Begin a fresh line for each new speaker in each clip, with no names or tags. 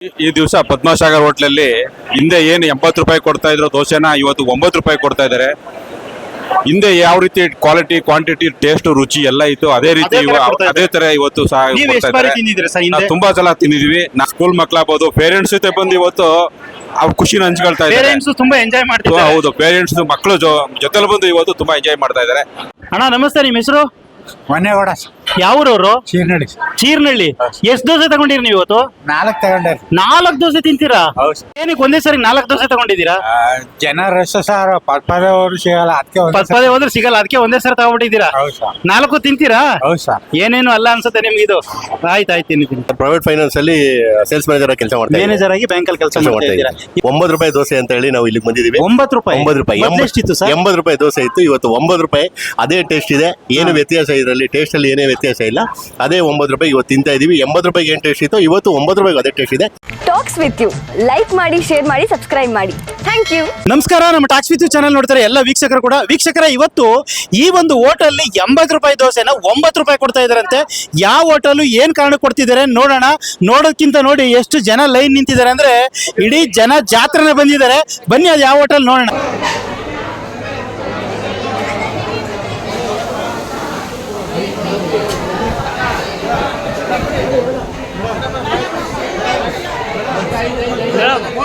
ಈ- ದಿವಸ ಪದ್ಮಸಾಗರ್ ಹೋಟ್ಲಲ್ಲಿ ಹಿಂದೆ ಏನು ಎಂಬತ್ತು ರೂಪಾಯಿ ಕೊಡ್ತಾ ಇದ್ರು ದೋಸೆನ ಇವತ್ತು ಒಂಬತ್ತು ರೂಪಾಯಿ ಕೊಡ್ತಾ ಇದ್ದಾರೆ. ಹಿಂದೆ ಯಾವ ರೀತಿ ಕ್ವಾಲಿಟಿ ಕ್ವಾಂಟಿಟಿ ಟೇಸ್ಟ್ ರುಚಿ ಎಲ್ಲ ಇತ್ತು ಅದೇ ರೀತಿ
ಅದೇ ತರ
ಇವತ್ತು ಸಹ ಕೊಡ್ತಾ ಇದ್ದಾರೆ. ತುಂಬಾ ಸಲ ತಿಂದಿದ್ವಿ ನಾ ಸ್ಕೂಲ್ ಮಕ್ಕಳಾಗ್ಬೋದು ಪೇರೆಂಟ್ಸ್ ಜೊತೆ ಬಂದು ಇವತ್ತು ಅವ್ರ ಖುಷಿನ ಹಂಚ್ಕೊಳ್ತಾ ಇದ್ದಾರೆ.
ಪೇರೆಂಟ್ಸ್ ತುಂಬಾ ಎಂಜಾಯ್ ಮಾಡ್ತಾರೆ
ಹೌದು ಪೇರೆಂಟ್ಸ್ ಮಕ್ಕಳು ಜೊತೆಲಿ ಬಂದು ಇವತ್ತು ತುಂಬಾ ಎಂಜಾಯ್ ಮಾಡ್ತಾ ಇದ್ದಾರೆ.
ಅಣ್ಣ ನಮಸ್ತೆ ನಿಮ್ಮ ಹೆಸರು?
ಮೊನ್ನೆಗೌಡ
ಯಾವ್ರವ್ರು?
ಚೀರ್ನಳ್ಳಿ.
ಚೀರ್ನಳ್ಳಿ. ಎಷ್ಟ್ ದೋಸೆ ತಗೊಂಡಿರಿ ನೀವು ಇವತ್ತು?
ನಾಲ್ಕು ತಗೊಂಡೆ.
ನಾಲ್ಕು ದೋಸೆ ತಿಂತೀರಾ?
ಹೌದು.
ಏನಕ್ಕೆ ಒಂದೇ ಸರಿ ನಾಲ್ಕು ದೋಸೆ ತಗೊಂಡಿದ್ದೀರಾ?
ಜನ ರಸ ಸರ್ ಪದ್ಪದವರು ಸಿಗಲ್ಲ ಅದಕ್ಕೆ
ಪದ್ ಪದೇ ಹೋದ್ರೆ ಸಿಗಲ್ಲ ಅದಕ್ಕೆ ಒಂದೇ ಸರಿ ತಗೊಂಡಿದ್ದೀರಾ
ಹೌದು ಸರ್
ನಾಲ್ಕು ತಿಂತೀರಾ?
ಹೌದು ಸರ್
ಏನೇನು ಅಲ್ಲ ಅನ್ಸುತ್ತೆ ನಿಮ್ಗೆ ಇದು? ಆಯ್ತು ಆಯ್ತು ತಿನ್ನಿ ತಿನ್ನಿ.
ಪ್ರೈವೇಟ್ ಫೈನಾನ್ಸ್ ಅಲ್ಲಿ ಸೇಲ್ಸ್ ಮ್ಯಾನೇಜರ್ ಕೆಲಸ ಮಾಡ್ತಾ ಇದ್ದೀನಿ.
ಮ್ಯಾನೇಜರ್ ಆಗಿ ಬ್ಯಾಂಕಲ್ಲಿ ಕೆಲಸ
ಕೆಲಸ
ಮಾಡ್ತಾ
ಮಾಡ್ತಾ
ಇದ್ದೀರಾ?
ಇದ್ದೀನಿ. ಒಂಬತ್ತು ರೂಪಾಯಿ ದೋಸೆ ಅಂತ ಹೇಳಿ ನಾವು ಇಲ್ಲಿಗೆ ಬಂದಿದ್ದೀವಿ.
ಒಂಬತ್ತು ರೂಪಾಯಿ?
ಒಂಬತ್ತು ರೂಪಾಯಿ.
ಮೊದ್ಲು ಎಷ್ಟಿತ್ತು ಸರ್
ಎಂಬತ್ತು ರೂಪಾಯಿ ದೋಸೆ ಇತ್ತು. ಇವತ್ತು ಒಂಬತ್ತು ರೂಪಾಯಿ. ಅದೇ ಟೇಸ್ಟ್ ಇದೆ. ಏನು ವ್ಯತ್ಯಾಸ ಇದರಲ್ಲಿ? ಟೇಸ್ಟ್ ಅಲ್ಲಿ ಏನೇ ವ್ಯತ್ಯಾಸ ಇಲ್ಲ. ಅದೇ ಒಂಬತ್ತು ರೂಪಾಯಿ ಇವತ್ತು ತಿಂತಾ ಇದೀವಿ. ಎಂಬತ್ತು ರೂಪಾಯಿಗೆ ಏನು ಟೇಸ್ಟ್ ಇತ್ತು. ಇವತ್ತು ಒಂಬತ್ತು ರೂಪಾಯಿಗೆ ಅದೇ ಟೇಸ್ಟ್ ಇದೆ.
ಟಾಕ್ಸ್ ವಿತ್ ಯು ಲೈಕ್ ಮಾಡಿ ಶೇರ್ ಮಾಡಿ ಸಬ್ಸ್ಕ್ರೈಬ್ ಮಾಡಿ. ಥ್ಯಾಂಕ್ ಯು
ನಮಸ್ಕಾರ. ನಮ್ಮ ಟಾಕ್ಸ್ ವಿತ್ ಚಾನಲ್ ನೋಡ್ತಾರೆ ಎಲ್ಲ ವೀಕ್ಷಕರು ಕೂಡ. ವೀಕ್ಷಕರ ಇವತ್ತು ಈ ಒಂದು ಹೋಟೆಲ್ ಎಂಬತ್ತು ರೂಪಾಯಿ ದೋಸೆನ ಒಂಬತ್ತು ರೂಪಾಯಿ ಕೊಡ್ತಾ ಇದಾರಂತೆ. ಯಾವ ಹೋಟೆಲ್ ಏನ್ ಕಾರಣ ಕೊಡ್ತಿದ್ದಾರೆ ನೋಡೋಣ. ನೋಡೋದಕ್ಕಿಂತ ನೋಡಿ ಎಷ್ಟು ಜನ ಲೈನ್ ನಿಂತಿದ್ದಾರೆ ಅಂದ್ರೆ ಇಡೀ ಜನ ಜಾತ್ರೆನ ಬಂದಿದ್ದಾರೆ. ಬನ್ನಿ ಅದು ಯಾವ ಹೋಟೆಲ್ ನೋಡೋಣ.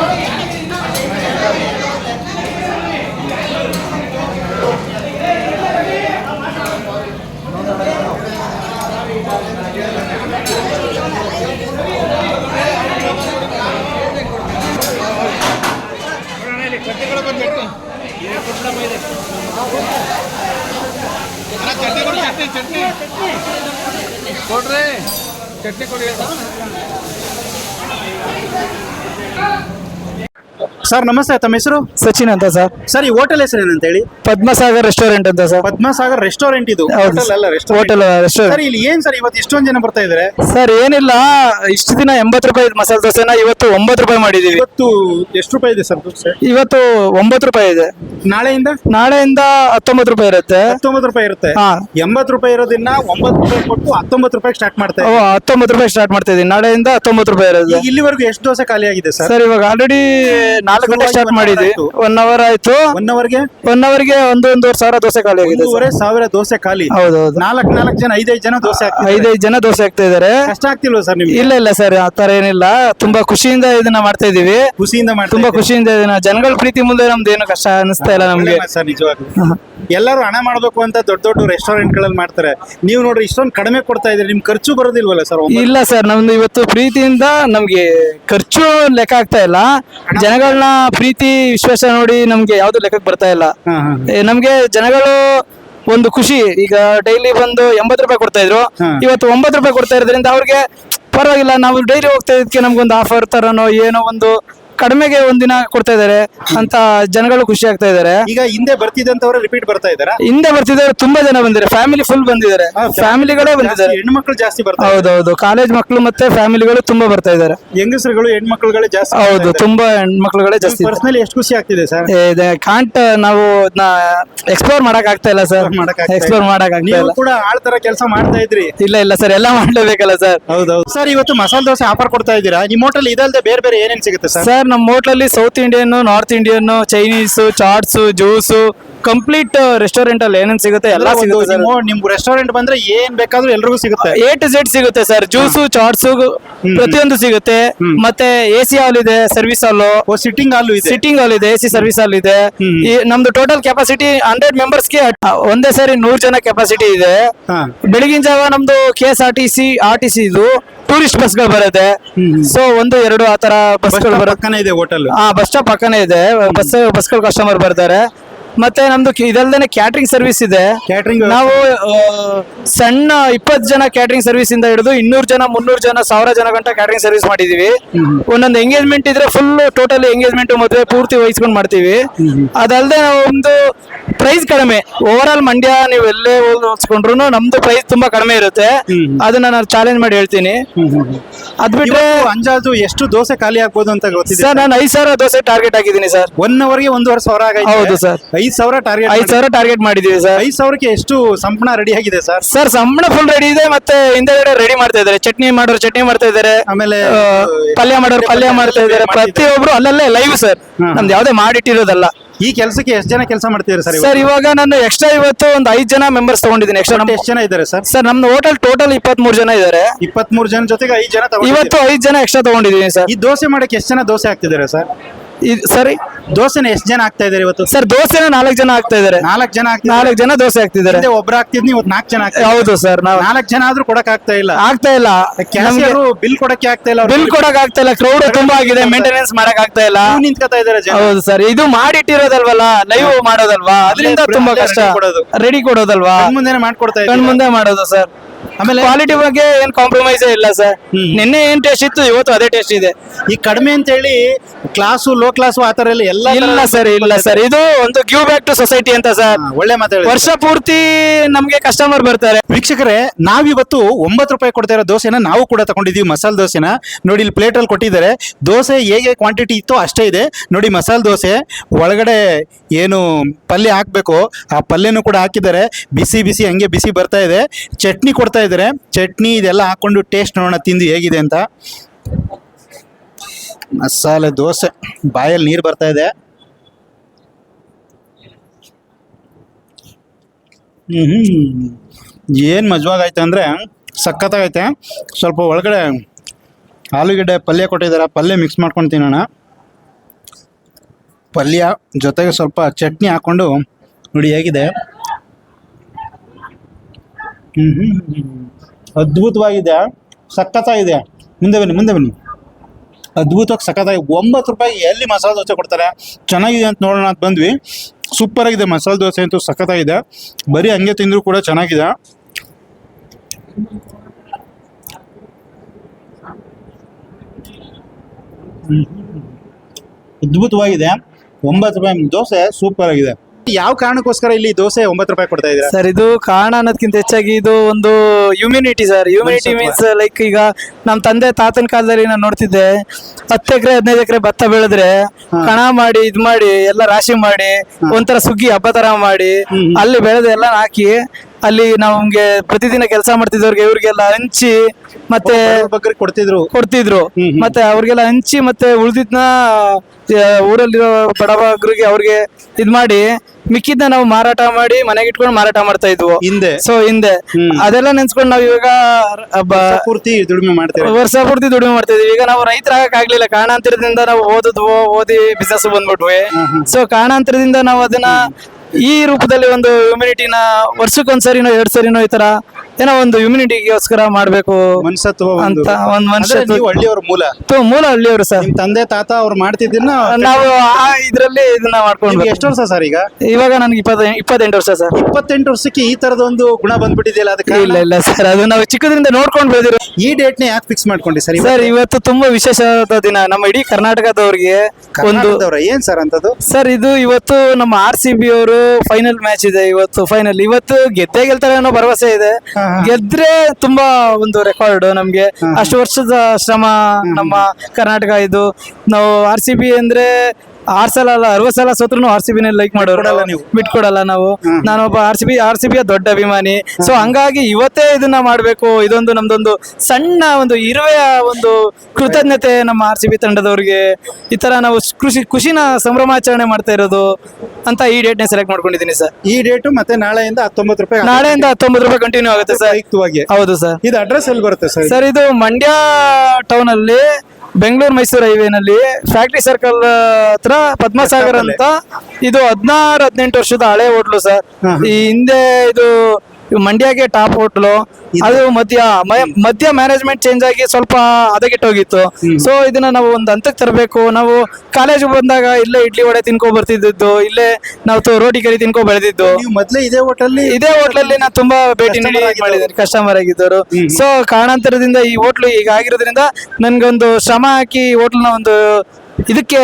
Thank you. ಚಟ್ನಿ ಕೊಡಿ ಸರ್ ನಮಸ್ತೆ ತಮ್ಮ ಹೆಸರು?
ಸಚಿನ್ ಅಂತ ಸರ್.
ಸರ್ ಈ ಹೋಟೆಲ್ ಹೆಸರು ಏನಂತ ಹೇಳಿ?
ಪದ್ಮಸಾಗರ್ ರೆಸ್ಟೋರೆಂಟ್ ಅಂತ ಸರ್.
ಪದ್ಮಸಾಗರ್ ರೆಸ್ಟೋರೆಂಟ್ ಇದು?
ಹೌದು.
ಹೋಟೆಲ್ ಅಲ್ಲ
ಹೋಟೆಲ್
ರೆಸ್ಟೋರೆಂಟ್
ರೆಸ್ಟೋರೆಂಟ್
ಸರ್ ಇಲ್ಲಿ ಏನ್ ಸರ್ ಇವತ್ತು ಇಷ್ಟೊಂದು ಜನ ಬರ್ತಾ ಇದ್ದಾರೆ
ಸರ್ ಏನಿಲ್ಲ ಇಷ್ಟು ದಿನ ಎಂಬತ್ತು ರೂಪಾಯಿ ಮಸಾಲೆ ದೋಸೆನ ಇವತ್ತು ಒಂಬತ್ತು ರೂಪಾಯಿ ಮಾಡಿದೀವಿ.
ಇವತ್ತು ಎಷ್ಟು ರೂಪಾಯಿ ಇದೆ ಸರ್ ದೋಸೆ?
ಇವತ್ತು ಒಂಬತ್ತು ರೂಪಾಯಿ ಇದೆ.
ನಾಳೆಯಿಂದ?
ನಾಳೆಯಿಂದ ಹತ್ತೊಂಬತ್ತು ರೂಪಾಯಿ ಇರುತ್ತೆ.
ಹತ್ತೊಂಬತ್ತು ರೂಪಾಯಿ ಇರುತ್ತೆ.
ಹಾ.
ಎಂಬತ್ತು ರೂಪಾಯಿ ಇರೋದನ್ನ ಒಂಬತ್ತು ರೂಪಾಯಿ ಕೊಟ್ಟು ಹತ್ತೊಂಬತ್ತು ರೂಪಾಯಿ ಸ್ಟಾರ್ಟ್ ಮಾಡ್ತಾ
ಓ, ಹತ್ತೊಂಬತ್ತು ರೂಪಾಯಿ ಸ್ಟಾರ್ಟ್ ಮಾಡ್ತಾ ಇದೀವಿ ನಾಳೆಯಿಂದ ಹತ್ತೊಂಬತ್ತು ರೂಪಾಯಿ ಇರೋದು.
ಈಗ ಇಲ್ಲಿವರೆಗೂ ಎಷ್ಟು ದೋಸೆ ಖಾಲಿ ಆಗಿದೆ ಸರ್?
ಸರ್ ಇವಾಗ ಆಲ್ರೆಡಿ ನಾಲ್ಕು ಗಂಟೆ ಸ್ಟಾರ್ಟ್ ಮಾಡಿದ್ವಿ. ಒನ್ ಅವರ್ ಆಯ್ತು.
ಒನ್ ಅವರ್ಗೆ
ಒನ್ ಅವರ್ಗೆ ಒಂದೊಂದೂವರೆ ಸಾವಿರ ದೋಸೆ ಖಾಲಿ ಆಗಿದೆ
ಒಂದೂವರೆ ಸಾವಿರ ದೋಸೆ ಖಾಲಿ.
ಹೌದು
ನಾಲ್ಕು ನಾಲ್ಕು ಜನ ಐದೈದು ಜನ ದೋಸೆ ಹಾಕ್ತಿದ್ದಾರೆ.
ಐದೈದು ಜನ ದೋಸೆ ಹಾಕ್ತಾ ಇದಾರೆ
ಕಷ್ಟ ಆಗ್ತಿಲ್ವಾ ಸರ್ ನಿಮ್ಗೆ?
ಇಲ್ಲ ಇಲ್ಲ ಸರ್ ಆತರ ತರ ಏನಿಲ್ಲ. ತುಂಬಾ ಖುಷಿಯಿಂದ ಇದನ್ನ ಮಾಡ್ತಾ ಇದೀವಿ
ಖುಷಿಯಿಂದ ಮಾಡ್ತಾ
ತುಂಬಾ
ಇದ್ದೀರಿ.
ಖುಷಿಯಿಂದ ಇದನ್ನ. ಜನಗಳ ಪ್ರೀತಿ ಮುಂದೆ ನಮ್ದು ಏನು ಕಷ್ಟ ಅನಿಸ್ತಾ ಇಲ್ಲ ನಮ್ಗೆ.
ಒಳ್ಳೆ ಮಾತು ಸರ್ ನಿಜವಾಗ್ಲೂ. ಎಲ್ಲರೂ ಹಣ ಮಾಡಬೇಕು ಅಂತ ದೊಡ್ಡ ದೊಡ್ಡ ರೆಸ್ಟೋರೆಂಟ್ಗಳಲ್ಲಿ ಮಾಡ್ತಾರೆ. ನೀವು ನೋಡ್ರಿ ಇಷ್ಟೊಂದು ಕಡಿಮೆ ಕೊಡ್ತಾ ಇದ್ರಿ ನಿಮ್ ಖರ್ಚು ಬರೋದಿಲ್ವಲ್ಲ ಸರ್
ಇಲ್ಲ ಸರ್ ನಮ್ದು ಇವತ್ತು ಪ್ರೀತಿಯಿಂದ ನಮ್ಗೆ ಖರ್ಚು ಲೆಕ್ಕ ಆಗ್ತಾ ಇಲ್ಲ. ಜನಗಳನ್ನ ಪ್ರೀತಿ ವಿಶ್ವಾಸ ನೋಡಿ ನಮ್ಗೆ ಯಾವ್ದು ಲೆಕ್ಕಕ್ಕೆ ಬರ್ತಾ ಇಲ್ಲ. ಏ, ನಮ್ಗೆ ಜನಗಳು ಒಂದು ಖುಷಿ. ಈಗ ಡೈಲಿ ಬಂದು ಎಂಬತ್ತು ರೂಪಾಯಿ ಕೊಡ್ತಾ ಇದ್ರು. ಇವತ್ತು ಒಂಬತ್ತು ರೂಪಾಯಿ ಕೊಡ್ತಾ ಇರೋದ್ರಿಂದ ಅವ್ರಿಗೆ ಪರವಾಗಿಲ್ಲ ನಾವು ಡೈಲಿ ಹೋಗ್ತಾ ಇದಕ್ಕೆ ನಮ್ಗೊಂದು ಆಫರ್ ತರನೋ ಏನೋ ಒಂದು ಕಡಿಮೆಗೆ ಒಂದಿನ ಕೊಡ್ತಾ ಇದ್ದಾರೆ ಅಂತ ಜನಗಳು ಖುಷಿ ಆಗ್ತಾ ಇದಾರೆ
ಈಗ ಹಿಂದೆ ಬರ್ತಿದ್ದಂತವ್ರು ರಿಪೀಟ್ ಬರ್ತಾ ಇದಾರ
ಹಿಂದೆ ಬರ್ತಿದ್ದಾರೆ ತುಂಬಾ ಜನ ಬಂದಿದ್ದಾರೆ. ಫ್ಯಾಮಿಲಿ ಫುಲ್ ಬಂದಿದ್ದಾರೆ. ಫ್ಯಾಮಿಲಿಗಳೇ ಬಂದಿದ್ದಾರೆ.
ಹೆಣ್ಮಕ್ಳು ಜಾಸ್ತಿ ಬರ್ತಾರೆ
ಹೌದೌದು. ಕಾಲೇಜ್ ಮಕ್ಕಳು ಮತ್ತೆ ಫ್ಯಾಮಿಲಿಗಳು ತುಂಬಾ ಬರ್ತಾ ಇದ್ದಾರೆ.
ಹೆಂಗಸರುಗಳು ಹೆಣ್ಮಕ್ಳುಗಳೇ ಜಾಸ್ತಿ
ಹೌದು ತುಂಬಾ ಹೆಣ್ಮಕ್ಳುಗಳೇ ಜಾಸ್ತಿ
ಪರ್ಸನಲಿ ಎಷ್ಟು ಖುಷಿ ಆಗ್ತಿದೆ ಸರ್?
ಕಾಂಟ್ ನಾವು ಎಕ್ಸ್ಪ್ಲೋರ್ ಮಾಡಕ್ ಆಗ್ತಾ ಇಲ್ಲ ಸರ್. ಎಕ್ಸ್ಪ್ಲೋರ್ ಮಾಡಕ್ ಆಗ್ತಾ ಇಲ್ಲ.
ಕೂಡ ಆಳ್ ತರ ಕೆಲಸ ಮಾಡ್ತಾ ಇದ್ರಿ.
ಇಲ್ಲ ಇಲ್ಲ ಸರ್. ಎಲ್ಲ ಮಾಡ್ಲೇಬೇಕಲ್ಲ ಸರ್.
ಹೌದೌದು. ಸರ್ ಇವತ್ತು ಮಸಾಲ ದೋಸೆ ಆಫರ್ ಕೊಡ್ತಾ ಇದ್ದೀರಾ? ನಿಮ್ಮ ಹೋಟೆಲ್ ಇದಲ್ದೆ ಬೇರೆ ಬೇರೆ ಏನೇನು ಸಿಗುತ್ತೆ ಸರ್
ಸರ್ ನಮ್ಮ ಹೋಟ್ಲಲ್ಲಿ south Indian north Indian Chinese chats juice complete restaurant ಅಲ್ಲಿ ಏನೇನು ಸಿಗುತ್ತೆ? ಎಲ್ಲ ಸಿಗುತ್ತೆ ಸರ್.
ನಿಮ್ ರೆಸ್ಟೋರೆಂಟ್ ಬಂದ್ರೆ ಏನ್ ಬೇಕಾದ್ರೂ ಎಲ್ರಿಗೂ ಸಿಗುತ್ತೆ.
ಎ ಟು ಜೆಡ್ ಸಿಗುತ್ತೆ ಸರ್. ಜ್ಯೂಸು ಚಾಟ್ಸು ಪ್ರತಿಯೊಂದು ಸಿಗುತ್ತೆ. ಮತ್ತೆ ಎ ಸಿ ಹಾಲ್ ಇದೆ ಸರ್ವಿಸ್ ಹಾಲ್
ಸಿಟ್ಟಿಂಗ್ ಹಾಲ್ ಇದೆ.
ಸಿಟ್ಟಿಂಗ್ ಹಾಲ್ ಇದೆ ಎ ಸಿ ಸರ್ವಿಸ್ ಹಾಲ್ ಇದೆ. ಈ ನಮ್ದು ಟೋಟಲ್ ಕೆಪಾಸಿಟಿ ಹಂಡ್ರೆಡ್ ಮೆಂಬರ್ಸ್ಗೆ ಒಂದೇ ಸಾರಿ ನೂರ್ ಜನ ಕೆಪಾಸಿಟಿ ಇದೆ. ಬೆಳಗಿನ ಜಾವ ನಮ್ದು K S R T C R T C ಇದು. ಟೂರಿಸ್ಟ್ ಬಸ್ಗಳು ಬರುತ್ತೆ. ಸೊ ಒಂದು ಎರಡು ಆತರ
ಬಸ್
ಬಸ್ಗಳು ಬರುತ್ತೆ.
ಪಕ್ಕನೇ ಇದೆ ಹೋಟೆಲ್
ಆ ಬಸ್ ಸ್ಟಾಪ್ ಪಕ್ಕನೇ ಇದೆ. ಬಸ್ ಬಸ್ಗಳು ಕಸ್ಟಮರ್ ಬರ್ತಾರೆ. ಮತ್ತೆ ನಮ್ದು ಇದಲ್ದೇನೆ ಕ್ಯಾಟ್ರಿಂಗ್ ಸರ್ವಿಸ್ ಇದೆ.
ಕ್ಯಾಟ್ರಿಂಗ್
ನಾವು ಆ, ಸಣ್ಣ ಇಪ್ಪತ್ತು ಜನ ಕ್ಯಾಟ್ರಿಂಗ್ ಸರ್ವಿಸ್ ಇಂದ ಹಿಡಿದು ಇನ್ನೂರು ಜನ ಮುನ್ನೂರು ಜನ ಸಾವಿರ ಜನ ಗಂಟ ಕ್ಯಾಟ್ರಿಂಗ್ ಸರ್ವಿಸ್ ಮಾಡಿದೀವಿ. ಒಂದೊಂದು ಎಂಗೇಜ್ಮೆಂಟ್ ಇದ್ರೆ ಫುಲ್ ಟೋಟಲ್ ಎಂಗೇಜ್ಮೆಂಟ್ ಮದುವೆ ಪೂರ್ತಿ ವಹಿಸ್ಕೊಂಡು ಮಾಡ್ತೀವಿ. ಅದಲ್ಲದೆ ನಾವು ಒಂದು ಪ್ರೈಸ್ ಕಡಿಮೆ. ಓವರ್ ಆಲ್ ಮಂಡ್ಯ ನೀವು ಎಲ್ಲೇ ಹೋಲ್ಸ್ಕೊಂಡ್ರು ನಮ್ದು ಪ್ರೈಸ್ ತುಂಬಾ ಕಡಿಮೆ ಇರುತ್ತೆ. ಅದನ್ನ ನಾನು ಚಾಲೆಂಜ್ ಮಾಡಿ ಹೇಳ್ತೀನಿ. ಅದ್ ಬಿಟ್ರೆ
ಅಂಜಾಜು ಎಷ್ಟು ದೋಸೆ ಖಾಲಿ ಆಗ್ಬೋದು ಅಂತ ಗೊತ್ತಿದೆ
ಸರ್ ನಾನು ಐದ್ ಸಾವಿರ ದೋಸೆ ಟಾರ್ಗೆಟ್ ಆಗಿದ್ದೀನಿ ಸರ್.
ಒನ್ ಅವರ್ಗೆ ಒಂದೂವರೆ ಸಾವಿರ ಆಗೈತೆ.
ಹೌದು ಸರ್.
ಐದು ಸಾವಿರ ಟಾರ್ಗೆಟ್
ಐದ್ ಸಾವಿರ ಟಾರ್ಗೆಟ್ ಮಾಡಿದೀವಿ ಸರ್.
ಐದ್ ಸಾವಿರಕ್ಕೆ ಎಷ್ಟು ಸಂಪಣ ರೆಡಿ ಆಗಿದೆ ಸರ್?
ಸರ್ ಸಂಪಣ ಫುಲ್ ರೆಡಿ ಇದೆ ಮತ್ತೆ ಹಿಂದೆಗಡೆ ರೆಡಿ ಮಾಡ್ತಾ ಇದ್ದಾರೆ. ಚಟ್ನಿ ಮಾಡೋರು ಚಟ್ನಿ ಮಾಡ್ತಾ ಇದ್ದಾರೆ.
ಆಮೇಲೆ
ಪಲ್ಯ ಮಾಡೋರು ಪಲ್ಯ ಮಾಡ್ತಾ ಇದ್ದಾರೆ. ಪ್ರತಿಯೊಬ್ರು ಅಲ್ಲಲ್ಲೇ ಲೈವ್ ಸರ್. ನಮ್ದು ಯಾವ್ದೇ ಮಾಡಿಟ್ಟಿರೋದಲ್ಲ.
ಈ ಕೆಲಸಕ್ಕೆ ಎಷ್ಟು ಜನ ಕೆಲಸ ಮಾಡ್ತಿದ್ದಾರೆ ಸರ್
ಸರ್ ಇವಾಗ? ನಾನು ಎಕ್ಸ್ಟ್ರಾ ಇವತ್ತು ಒಂದು ಐದು ಜನ ಮೆಂಬರ್ಸ್ ತಗೊಂಡಿದ್ದೀನಿ. ಎಕ್ಸ್ಟ್ರಾ
ಎಷ್ಟು ಜನ ಇದ್ದಾರೆ ಸರ್?
ಸರ್ ನಮ್ಮ ಹೋಟೆಲ್ ಟೋಟಲ್ ಇಪ್ಪತ್ತ್ ಮೂರು ಜನ ಇದ್ದಾರೆ.
ಇಪ್ಪತ್ತ್ ಮೂರು ಜನ ಜೊತೆಗೆ ಐದು ಜನ.
ಇವತ್ತು ಐದು ಜನ ಎಕ್ಸ್ಟ್ರಾ ತಗೊಂಡಿದ್ದೀನಿ ಸರ್.
ಈ ದೋಸೆ ಮಾಡಕ್ಕೆ ಎಷ್ಟು ಜನ ದೋಸೆ ಹಾಕ್ತಿದ್ದಾರೆ ಸರ್?
ಸರಿ
ದೋಸೆನ ಎಷ್ಟು ಜನ ಆಗ್ತಾ ಇದಾರೆ ಇವತ್ತು?
ಸರ್ ದೋಸೆನ ನಾಲ್ಕು ಜನ ಆಗ್ತಾ ಇದಾರೆ
ನಾಲ್ಕು ಜನ ಆಗ್ತಿದ್ದಾರೆ
ನಾಲ್ಕು ಜನ ದೋಸೆ ಆಗ್ತಿದ್ದಾರೆ
ಹಿಂದೆ ಒಬ್ರು ಆಗ್ತಿದ್ನಿ ಇವತ್ತು ನಾಲ್ಕು ಜನ ಆಗ್ತಾ
ಹೌದು ಸರ್ ನಾವು
ನಾಲ್ಕು ಜನ ಆದ್ರೂ ಕೊಡಕ್ ಆಗ್ತಾ ಇಲ್ಲ.
ಆಗ್ತಾ ಇಲ್ಲ.
ಕ್ಯಾಶಿಯರ್ ಬಿಲ್ ಕೊಡಕ್ಕೆ ಆಗ್ತಾ ಇಲ್ಲ
ಬಿಲ್ ಕೊಡಕ್ ಆಗ್ತಾ ಇಲ್ಲ ಕ್ರೌಡ್ ತುಂಬಾ ಆಗಿದೆ ಮೇಂಟೆನೆನ್ಸ್ ಮಾಡಕ್ ಆಗ್ತಾ ಇಲ್ಲ.
ನಿಂತ್ಕೊತಾ ಇದಾರೆ ಜನ?
ಹೌದು ಸರ್ ಇದು ಮಾಡಿಟ್ಟಿರೋದಲ್ವಲ್ಲ ಲೈವ್ ಮಾಡೋದಲ್ವಾ? ಅದರಿಂದ ತುಂಬಾ
ಅಲ್ಲೇ
ಕಷ್ಟ.
ready ಕೊಡೋದು.
ರೆಡಿ ಕೊಡೋದಲ್ವಾ?
ಮುಂದೆ ಮಾಡ್ಕೊಡ್ತಾ
ಕಣ್
ಇದ್ದಾರೆ?
ಮುಂದೆ ಮಾಡೋದು ಸರ್.
ಆಮೇಲೆ
ಕ್ವಾಲಿಟಿ ಬಗ್ಗೆ ಏನ್ ಕಾಂಪ್ರಮೈಸ್ ಇಲ್ಲ ಸರ್. ನಿನ್ನೆ ಏನ್ ಟೇಸ್ಟ್ ಇತ್ತು ಇವತ್ತು ಅದೇ ಟೇಸ್ಟ್ ಇದೆ.
ಈ ಕಡಿಮೆ ಅಂತ ಹೇಳಿ ಕ್ಲಾಸು ಲೋ ಕ್ಲಾಸು ಆತರ ಎಲ್ಲ ಎಲ್ಲ
ಇಲ್ಲ ಸರ್ ಇಲ್ಲ ಸರ್ ಇದು ಒಂದು ಗಿವ್ ಬ್ಯಾಕ್ ಟು ಸೊಸೈಟಿ ಅಂತ ಸರ್
ಒಳ್ಳೆ ಮಾತಾಡಿ
ವರ್ಷ ಪೂರ್ತಿ ನಮ್ಗೆ ಕಸ್ಟಮರ್ ಬರ್ತಾರೆ.
ವೀಕ್ಷಕರೇ ನಾವಿವತ್ತು ಒಂಬತ್ತು ರೂಪಾಯಿ ಕೊಡ್ತಾ ಇರೋ ದೋಸೆನ ನಾವು ಕೂಡ ತಗೊಂಡಿದೀವಿ ಮಸಾಲೆ ದೋಸೆನ. ನೋಡಿ ಇಲ್ಲಿ ಪ್ಲೇಟ್ ಅಲ್ಲಿ ಕೊಟ್ಟಿದ್ದಾರೆ. ದೋಸೆ ಹೇಗೆ ಕ್ವಾಂಟಿಟಿ ಇತ್ತು ಅಷ್ಟೇ ಇದೆ. ನೋಡಿ ಮಸಾಲ ದೋಸೆ ಒಳಗಡೆ ಏನು ಪಲ್ಯ ಹಾಕ್ಬೇಕು ಆ ಪಲ್ಯನೂ ಕೂಡ ಹಾಕಿದ್ದಾರೆ. ಬಿಸಿ ಬಿಸಿ ಹಂಗೆ ಬಿಸಿ ಬರ್ತಾ ಇದೆ. ಚಟ್ನಿ ಕೊಡ್ತಾ ಇದ್ದಾರೆ ಚಟ್ನಿ ಇದೆಲ್ಲ ಹಾಕೊಂಡು ಟೇಸ್ಟ್ ನೋಡೋಣ, ತಿಂದು ಹೇಗಿದೆ ಅಂತ. ಮಸಾಲೆ ದೋಸೆ, ಬಾಯಲ್ಲಿ ನೀರು ಬರ್ತಾ ಇದೆ. ಹ್ಮ್ ಏನು ಮಜವಾಗೈತೆ ಅಂದರೆ ಸಖತ್ತಾಗೈತೆ. ಸ್ವಲ್ಪ ಒಳಗಡೆ ಆಲೂಗಡ್ಡೆ ಪಲ್ಯ ಕೊಟ್ಟಿದ್ದಾರೆ, ಪಲ್ಯ ಮಿಕ್ಸ್ ಮಾಡ್ಕೊಂಡು ತಿನ್ನೋಣ. ಪಲ್ಯ ಜೊತೆಗೆ ಸ್ವಲ್ಪ ಚಟ್ನಿ ಹಾಕ್ಕೊಂಡು ನೋಡಿ ಹೇಗಿದೆ. ಹ್ಞೂ ಹ್ಮ್. ಅದ್ಭುತವಾಗಿದೆ. ಸಖತ್ತಾಗಿದೆ ಮುಂದೆ ಬನ್ನಿ ಮುಂದೆ ಬನ್ನಿ. ಅದ್ಭುತವಾಗಿ ಸಖತ್ತಾಗಿ ಒಂಬತ್ತು ರೂಪಾಯಿ ಎಲ್ಲಿ ಮಸಾಲೆ ದೋಸೆ ಕೊಡ್ತಾರೆ? ಚೆನ್ನಾಗಿದೆ ಅಂತ ನೋಡೋಣ ಅಂತ ಬಂದ್ವಿ. ಸೂಪರ್ ಆಗಿದೆ ಮಸಾಲೆ ದೋಸೆ ಅಂತೂ ಸಖತ್ತಾಗಿದೆ ಬರೀ ಹಂಗೆ ತಿಂದರೂ ಕೂಡ ಚೆನ್ನಾಗಿದೆ. ಅದ್ಭುತವಾಗಿದೆ. ಒಂಬತ್ತು ರೂಪಾಯಿ ದೋಸೆ ಸೂಪರ್ ಆಗಿದೆ. ಯಾವ ಕಾರಣಕ್ಕೋಸ್ಕರ ಇಲ್ಲಿ ದೋಸೆ ಒಂಬತ್ತು ರೂಪಾಯಿ ಕೊಡ್ತಾ ಇದ್ದೀರಾ?
ಸರ್ ಇದು ಕಾರಣ ಅನ್ನೋದಕ್ಕಿಂತ ಹೆಚ್ಚಾಗಿ ಇದು ಒಂದು humanity sir humanity means like ಈಗ ನಮ್ಮ ತಂದೆ ತಾತನ ಕಾಲದಲ್ಲಿ ನಾನು ನೋಡ್ತಿದ್ದೆ ಹತ್ತು ಎಕರೆ ಹದಿನೈದು ಎಕರೆ ಭತ್ತ ಬೆಳೆದ್ರೆ ಕಣ ಮಾಡಿ ಇದ್ ಮಾಡಿ ಎಲ್ಲ ರಾಶಿ ಮಾಡಿ ಒಂಥರ ಸುಗ್ಗಿ ಹಬ್ಬ ತರ ಮಾಡಿ ಅಲ್ಲಿ ಬೆಳೆದ ಎಲ್ಲ ಹಾಕಿ ಅಲ್ಲಿ ನಮ್ಗೆ ಪ್ರತಿದಿನ ಕೆಲಸ ಮಾಡ್ತಿದ್ದವ್ರಿಗೆ ಇವ್ರಿಗೆಲ್ಲ ಹಂಚಿ ಮತ್ತೆ
ಕೊಡ್ತಿದ್ರು.
ಕೊಡ್ತಿದ್ರು. ಮತ್ತೆ ಅವ್ರಿಗೆಲ್ಲ ಹಂಚಿ ಮತ್ತೆ ಉಳಿದಿದ್ನ ಊರಲ್ಲಿರೋ ಬಡವರಿಗೆ ಅವ್ರಿಗೆ ಇದ್ ಮಾಡಿ ಮಿಕ್ಕಿದ್ನ ನಾವು ಮಾರಾಟ ಮಾಡಿ ಮನೆಗೆ ಇಟ್ಕೊಂಡು ಮಾರಾಟ ಮಾಡ್ತಾ ಇದ್ವು.
ಹಿಂದೆ.
ಸೊ ಹಿಂದೆ. ಅದೆಲ್ಲ ನೆನ್ಸ್ಕೊಂಡು ನಾವ್ ಇವಾಗ
ಪೂರ್ತಿ ದುಡಿಮೆ ಮಾಡ್ತೇವೆ.
ವರ್ಷ ಪೂರ್ತಿ ದುಡಿಮೆ ಮಾಡ್ತಾ ಇದೀವಿ ಈಗ ನಾವು ರೈತರಾಗಕ್ ಆಗ್ಲಿಲ್ಲ. ಕಾರಣಾಂತರದಿಂದ ನಾವು ಓದಿದ್ವು ಓದಿ ಬಿಸ್ನೆಸ್ ಬಂದ್ಬಿಟ್ವಿ. ಸೊ ಕಾರಣಾಂತರದಿಂದ ನಾವು ಅದನ್ನ ಈ ರೂಪದಲ್ಲಿ ಒಂದು ಹ್ಯುಮಿನಿಟಿನ ವರ್ಷಕ್ಕೊಂದ್ಸರಿನೋ ಎರಡು ಸರಿನೋ ಈ ತರ ಏನೋ ಒಂದು ಇಮ್ಯುನಿಟಿಗೋಸ್ಕರ ಮಾಡಬೇಕು
ಮನ್ಸತ್ವ ಒಂದು.
ಅಂತ ಒಂದ್
ಅಂದ್ರೆ
ಮನುಷ್ಯ
ನೀವು ಹಳ್ಳಿಯವ್ರ ಮೂಲ.
ತು- ಮೂಲ ಹಳ್ಳಿಯವರು ಸರ್.
ನಿಮ್ ತಂದೆ ತಾತ ಅವ್ರು ಮಾಡ್ತಿದ್ದನ್ನ
ನಾವು ಆ ಇದ್ರಲ್ಲಿ ಇದನ್ನ ಮಾಡ್ಕೊಂಡು
ನಿಮ್ಗೆ ಎಷ್ಟು ವರ್ಷ ಸರ್ ಈಗ?
ಇವಾಗ ನನ್ಗೆ ಇಪ್ಪತ್ತ ಇಪ್ಪತ್ತೆಂಟು ವರ್ಷ ಸರ್.
ಇಪ್ಪತ್ತೆಂಟು ವರ್ಷಕ್ಕೆ ಈ ತರದ ಒಂದು ಗುಣ ಬಂದ್ಬಿಟ್ಟಿದೆಯಲ್ಲ ಅದಕ್ಕೆ
ಇಲ್ಲ ಇಲ್ಲ ಸರ್. ಅದು ನಾವು ಚಿಕ್ಕದ್ರಿಂದ ನೋಡ್ಕೊಂಡು ಬೆಳೆದಿರೋ
ಈ ಡೇಟ್ನ ಯಾಕೆ ಫಿಕ್ಸ್ ಮಾಡ್ಕೊಂಡಿ ಸರ್
ಸರ್ ಇವತ್ತು ತುಂಬಾ ವಿಶೇಷವಾದ ದಿನ. ನಮ್ಮ ಇಡೀ ಕರ್ನಾಟಕದವರಿಗೆ ಒಂದು
ಕರ್ನಾಟಕದವ್ರ ಏನ್ ಸರ್ ಅಂತದ್ದು
ಸರ್ ಇದು ಇವತ್ತು ನಮ್ಮ ಆರ್ ಸಿ ಬಿ ಅವರು ಫೈನಲ್ ಮ್ಯಾಚ್ ಇದೆ ಇವತ್ತು ಫೈನಲ್ ಇವತ್ತು ಗೆದ್ದೇ ಗೆಲ್ತಾರೆ ಅನ್ನೋ ಭರವಸೆ ಇದೆ.
ಹಾ.
ಗೆದ್ರೆ ತುಂಬಾ ಒಂದು ರೆಕಾರ್ಡ್ ನಮ್ಗೆ. ಅಷ್ಟು ವರ್ಷದ ಶ್ರಮ ನಮ್ಮ ಕರ್ನಾಟಕ ಇದು. ನಾವು ಆರ್ ಸಿ ಬಿ ಅಂದ್ರೆ ಆರ್ ಸಲ ಅಲ್ಲ ಅರವತ್ ಸಲ ಸೋತ್ರು ಆರ್ ಸಿ ಬಿ ಲೈಕ್ ಮಾಡೋರು.
ಬಿಟ್ಕೊಡಲ್ಲ ನೀವು.
ಬಿಟ್ಕೊಡಲ್ಲ ನಾವು. ನಾನೊಬ್ಬ R C B R C ಬಿಯ ದೊಡ್ಡ ಅಭಿಮಾನಿ. ಸೊ ಹಂಗಾಗಿ ಇವತ್ತೇ ಇದನ್ನ ಮಾಡ್ಬೇಕು. ಇದೊಂದು ನಮ್ದೊಂದು ಸಣ್ಣ ಒಂದು ಇರುವೆಯ ಒಂದು ಕೃತಜ್ಞತೆ ನಮ್ಮ ಆರ್ ಸಿ ಬಿ ತಂಡದವ್ರಿಗೆ. ಈ ತರ ನಾವು ಖುಷಿ ಖುಷಿನ ಸಂಭ್ರಮಾಚರಣೆ ಮಾಡ್ತಾ ಇರೋದು ಅಂತ ಈ ಡೇಟ್ನ ಸೆಲೆಕ್ಟ್ ಮಾಡ್ಕೊಂಡಿದ್ದೀನಿ ಸರ್
ಈ ಡೇಟ್ ಮತ್ತೆ ನಾಳೆಯಿಂದ ಹತ್ತೊಂಬತ್ತು ರೂಪಾಯಿ
ನಾಳೆಯಿಂದ ಹತ್ತೊಂಬತ್ತು ರೂಪಾಯಿ ಕಂಟಿನ್ಯೂ ಆಗುತ್ತೆ ಸರ್ ಹೌದು ಸರ್
ಇದು ಅಡ್ರೆಸ್ ಎಲ್ಲಿ ಬರುತ್ತೆ ಸರ್
ಸರ್ ಇದು ಮಂಡ್ಯ ಟೌನ್ ಅಲ್ಲಿ ಬೆಂಗಳೂರು ಮೈಸೂರು ಹೈವೇನಲ್ಲಿ ಫ್ಯಾಕ್ಟ್ರಿ ಸರ್ಕಲ್ ಹತ್ರ ಪದ್ಮಸಾಗರ್ ಅಂತ. ಇದು ಹದಿನಾರು ಹದಿನೆಂಟು ವರ್ಷದ ಹಳೆ ಹೋಟ್ಲು ಸರ್. ಈ ಹಿಂದೆ ಇದು ಇವ್ ಮಂಡ್ಯಗೆ ಟಾಪ್ ಹೋಟ್ಲು ಅದು ಮಧ್ಯ ಮ- ಮಧ್ಯ ಮ್ಯಾನೇಜ್ಮೆಂಟ್ ಚೇಂಜ್ ಆಗಿ ಸ್ವಲ್ಪ ಹದಗೆಟ್ಟೋಗಿತ್ತು ಸೊ ಇದನ್ನ ನಾವು ಒಂದು ಹಂತಕ್ಕೆ ತರಬೇಕು. ನಾವು ಕಾಲೇಜ್ ಬಂದಾಗ ಇಲ್ಲೇ ಇಡ್ಲಿ ವಡೆ ತಿನ್ಕೊ ಬರ್ತಿದ್ದು ಇಲ್ಲೇ ನಾವು ತು- ರೋಟಿ ಕರಿ ತಿನ್ಕೊ ಬೆಳೆದಿದ್ದು.
ನೀವು ಮೊದ್ಲೇ ಇದೇ ಹೋಟೆಲ್
ಇದೇ ಹೋಟ್ಲಲ್ಲಿ ನಾನು ತುಂಬಾ ಭೇಟಿ ನೀಡಿ
Customer ಆಗಿದ್ದವರು.
ಮಾಡಿದ್ದೇನೆ ಕಸ್ಟಮರ್ ಆಗಿದ್ದರು ಸೊ ಕಾರಣಾಂತರದಿಂದ ಈ ಹೋಟ್ಲು ಈಗ ಆಗಿರೋದ್ರಿಂದ ನನ್ಗೊಂದು ಶ್ರಮ ಹಾಕಿ ಹೋಟ್ಲ್ನ ಒಂದು ಇದಕ್ಕೆ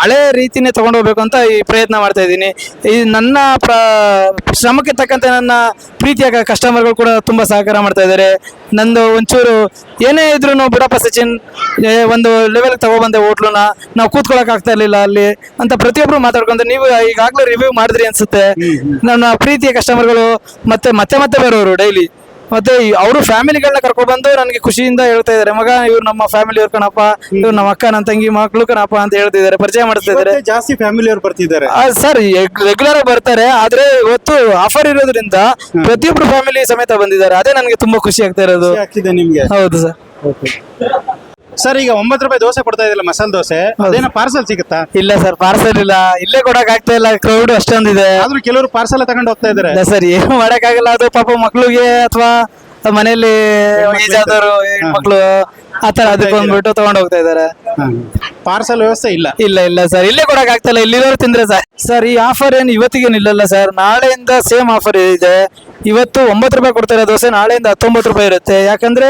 ಹಳೆ ರೀತಿನೇ ತಗೊಂಡು ಹೋಗ್ಬೇಕು ಅಂತ ಈ ಪ್ರಯತ್ನ ಮಾಡ್ತಾ ಇದ್ದೀನಿ. ಈ ನನ್ನ ಪ್ರ ಶ್ರಮಕ್ಕೆ ತಕ್ಕಂತೆ ನನ್ನ ಪ್ರೀತಿಯ ಕಸ್ಟಮರ್ಗಳು ಕೂಡ ತುಂಬ ಸಹಕಾರ ಮಾಡ್ತಾ ಇದ್ದಾರೆ. ನಂದು ಒಂಚೂರು ಏನೇ ಇದ್ರೂ ಬಿಡಪ್ಪ ಸಚಿನ್ ಒಂದು ಲೆವೆಲ್ಗೆ ತಗೊಬಂದೆ ಹೋಟ್ಲನ್ನ ನಾವು ಕೂತ್ಕೊಳಕ್ ಆಗ್ತಾ ಇರ್ಲಿಲ್ಲ ಅಲ್ಲಿ ಅಂತ ಪ್ರತಿಯೊಬ್ಬರು ಮಾತಾಡ್ಕೊಂತ ನೀವು ಈಗಾಗಲೇ ರಿವ್ಯೂ ಮಾಡಿದ್ರಿ ಅನ್ಸುತ್ತೆ. ನನ್ನ ಪ್ರೀತಿಯ ಕಸ್ಟಮರ್ಗಳು ಮತ್ತೆ ಮತ್ತೆ ಮತ್ತೆ ಬರೋರು ಡೈಲಿ ಮತ್ತೆ ಅವರು ಫ್ಯಾಮಿಲಿಗಳನ್ನ ಕರ್ಕೊಂಡು ಬಂದು ನನಗೆ ಖುಷಿಯಿಂದ ಹೇಳ್ತಾ ಇದ್ದಾರೆ ಮಗ ಇವ್ರು ನಮ್ಮ ಫ್ಯಾಮಿಲಿ ಅವ್ರು ಕಣಪ್ಪ ಇವ್ರು ನಮ್ಮ ಅಕ್ಕ ನನ್ನ ತಂಗಿ ಮಕ್ಕಳು ಕಣಪ್ಪ ಅಂತ ಹೇಳ್ತಿದ್ದಾರೆ ಪರಿಚಯ ಮಾಡ್ತಾ
ಇದ್ದಾರೆ. ಜಾಸ್ತಿ ಫ್ಯಾಮಿಲಿ ಅವ್ರು ಬರ್ತಿದ್ದಾರೆ
ಸರ್ ರೆಗ್ಯುಲರ್ ಆಗಿ ಬರ್ತಾರೆ ಆದ್ರೆ ಇವತ್ತು ಆಫರ್ ಇರೋದ್ರಿಂದ ಪ್ರತಿಯೊಬ್ರು ಫ್ಯಾಮಿಲಿ ಸಮೇತ ಬಂದಿದ್ದಾರೆ. ಅದೇ ನನಗೆ ತುಂಬಾ ಖುಷಿ ಆಗ್ತಾ ಇರೋದು.
ನಿಮ್ಗೆ.
ಹೌದು ಸರ್.
ಸರ್ ಈಗ ಒಂಬತ್ತು ರೂಪಾಯಿ ದೋಸೆ ಕೊಡ್ತಾ ಇದಿಲ್ಲ ಮಸಾಲೆ ದೋಸೆ ಅದೇನೋ ಪಾರ್ಸಲ್ ಸಿಗುತ್ತಾ?
ಇಲ್ಲ ಸರ್ ಪಾರ್ಸಲ್ ಇಲ್ಲ. ಇಲ್ಲೇ ಕೊಡಕ್ ಆಗ್ತಾ ಇಲ್ಲ ಕ್ರೌಡ್ ಅಷ್ಟೊಂದಿದೆ.
ಆದ್ರೂ ಕೆಲವರು ಪಾರ್ಸಲ್ ತಗೊಂಡು ಹೋಗ್ತಾ ಇದಾರೆ.
ಇಲ್ಲ ಸರ್ ಏನು ಮಾಡಕ್ಕಾಗಲ್ಲ. ಅದು ಪಾಪ ಮಕ್ಳಿಗೆ ಅಥವಾ ಮನೆಯಲ್ಲಿ ಈಜಾದವರು ಮಕ್ಕಳು ಆತರ ಅದಕ್ಕೆ ಬಂದ್ಬಿಟ್ಟು ತಗೊಂಡ್ ಹೋಗ್ತಾ ಇದಾರೆ
ಪಾರ್ಸಲ್ ವ್ಯವಸ್ಥೆ ಇಲ್ಲ.
ಇಲ್ಲ ಇಲ್ಲ ಸರ್. ಇಲ್ಲೇ ಕೊಡಕ್ ಆಗ್ತಾ ಇಲ್ಲ. ಇಲ್ಲಿರೋರು ತಿಂದ್ರೆ ಸರ್. ಸರ್ ಈ ಆಫರ್ ಏನು ಇವತ್ತಿಗೆ ಇಲ್ಲಲ್ಲ ಸರ್? ನಾಳೆಯಿಂದ ಸೇಮ್ ಆಫರ್ ಇದೆ. ಇವತ್ತು ಒಂಬತ್ತು ರೂಪಾಯಿ ಕೊಡ್ತಾರೆ ದೋಸೆ ನಾಳೆಯಿಂದ ಹತ್ತೊಂಬತ್ತು ರೂಪಾಯಿ ಇರುತ್ತೆ. ಯಾಕಂದ್ರೆ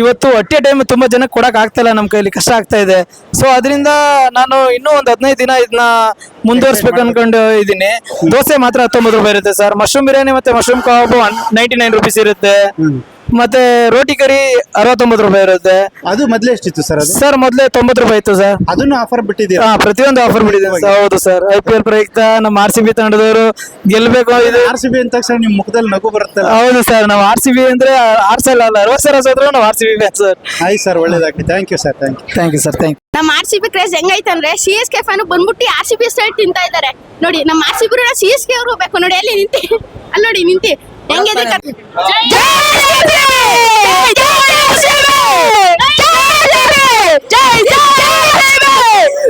ಇವತ್ತು ಅಟ್ಟೆ ಟೈಮ್ ತುಂಬಾ ಜನಕ್ಕೆ ಕೊಡಕ್ ಆಗ್ತಾ ಇಲ್ಲ ನಮ್ಮ ಕೈಲಿ. ಕಷ್ಟ ಆಗ್ತಾ ಇದೆ. ಸೊ ಅದರಿಂದ ನಾನು ಇನ್ನೂ ಒಂದು ಹದಿನೈದು ದಿನ ಇದನ್ನ ಮುಂದುವರ್ಸ್ಬೇಕು ಅನ್ಕೊಂಡು ಇದ್ದೀನಿ. ದೋಸೆ ಮಾತ್ರ ಹತ್ತೊಂಬತ್ತು ರೂಪಾಯಿ ಇರುತ್ತೆ ಸರ್. ಮಶ್ರೂಮ್ ಬಿರಿಯಾನಿ ಮತ್ತೆ mushroom kebab ninety nine rupees ಇರುತ್ತೆ. ಮತ್ತೆ ರೋಟಿ ಕರಿ ಅರವತ್ತೊಂಬತ್ತು ರೂಪಾಯಿ ಇರುತ್ತೆ.
ಅದು ಮೊದ್ಲೇ ಎಷ್ಟಿತ್ತು ಸರ್ ಅದು?
ಸರ್ ಮೊದಲೇ ತೊಂಬತ್ತು ರೂಪಾಯಿ ಇತ್ತು ಸರ್.
ಅದನ್ನು ಆಫರ್ ಬಿಟ್ಟಿದ್ದೀರಾ?
ಹಾ ಪ್ರತಿಯೊಂದು ಆಫರ್ ಬಿಟ್ಟಿದೆ. ಹೌದು ಸರ್. ಐ ಪಿ ಎಲ್ ಪ್ರಯುಕ್ತ ನಮ್ಮ ಆರ್ ಸಿ ಬಿ ತಂಡದವರು ಗೆಲ್ಲಬೇಕು ಇದು.
ಆರ್ ಸಿ ಬಿ ಅಂತ ತಕ್ಷಣ ನಿಮ್ ಮುಖದಲ್ಲಿ ನಗು ಬರುತ್ತಲ್ಲ.
ಹೌದು ಸರ್ ನಾವು ಆರ್ ಸಿ ಬಿ ಅಂದ್ರೆ ಆರ್ ಸಲ ಅಲ್ಲ ಅರವತ್ತು ಸರ್ ಸೋದ್ರು ನಾವು ಆರ್ ಸಿ ಬಿ ಸರ್.
ಆಯ್ತು ಸರ್ ಒಳ್ಳೇದಾಗ್ಲಿ. Thank you sir thank you
thank you sir thank you
ನಮ್ಮ ಆರ್ ಸಿ ಬಿ ಕ್ರೇಜ್ ಹೆಂಗೈತಂದ್ರೆ ಸಿ ಎಸ್ ಕೆ ಫ್ಯಾನ್ ಬಂದ್ಬಿಟ್ಟು ಆರ್ ಸಿ ಬಿ ಸೈಡ್ ತಿಂತಾ ಇದ್ದಾರೆ. ನೋಡಿ ನಮ್ಮ R C B C S K ಅವರು ಬೇಕು ನೋಡಿ ಅಲ್ಲಿ ನಿಂತಿ. ಅಲ್ಲಿ ನೋಡಿ ನಿಂತಿ. 加油！加油！加油！加油！加油！加油！